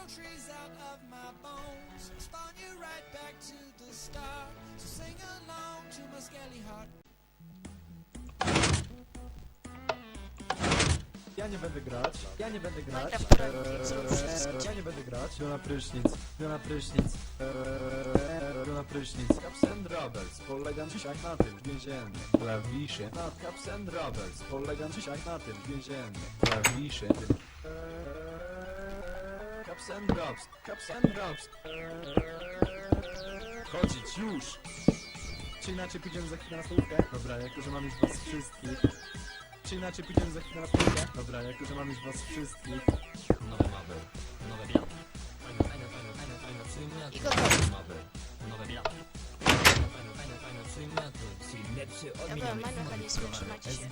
grow trees out of my bones. I spawn you right back to the start. So sing along to my skelly heart. Ja nie będę grać, ja nie będę grać, Eee, ja nie będę grać, biorę na prysznic, biorę na prysznic, Eee, biorę na prysznic. Caps and Rebels, polegam dzisiaj na tym, więzienny, klawisze, nad Caps and Rebels, polegam dzisiaj na tym, więzienny, klawisze, Caps and Robs, Caps and Robs, chodzić już! Czy inaczej pójdziemy za chwilę na stołówkę? Dobra, jako że mam już was wszystkich, czy inaczej pójdziemy za chwilę na stołówkę? Dobra, jako że mam już was wszystkich, Nowe mapy, nowe białki. Fajne, fajne, fajne, fajne, fajne symulaty. I gotowe. Mapy, nowe białki. Fajne, fajne, fajne, symulaty. Czyli lepszy od mamy modów mechanizmy, wprowadzone. trzymajcie się.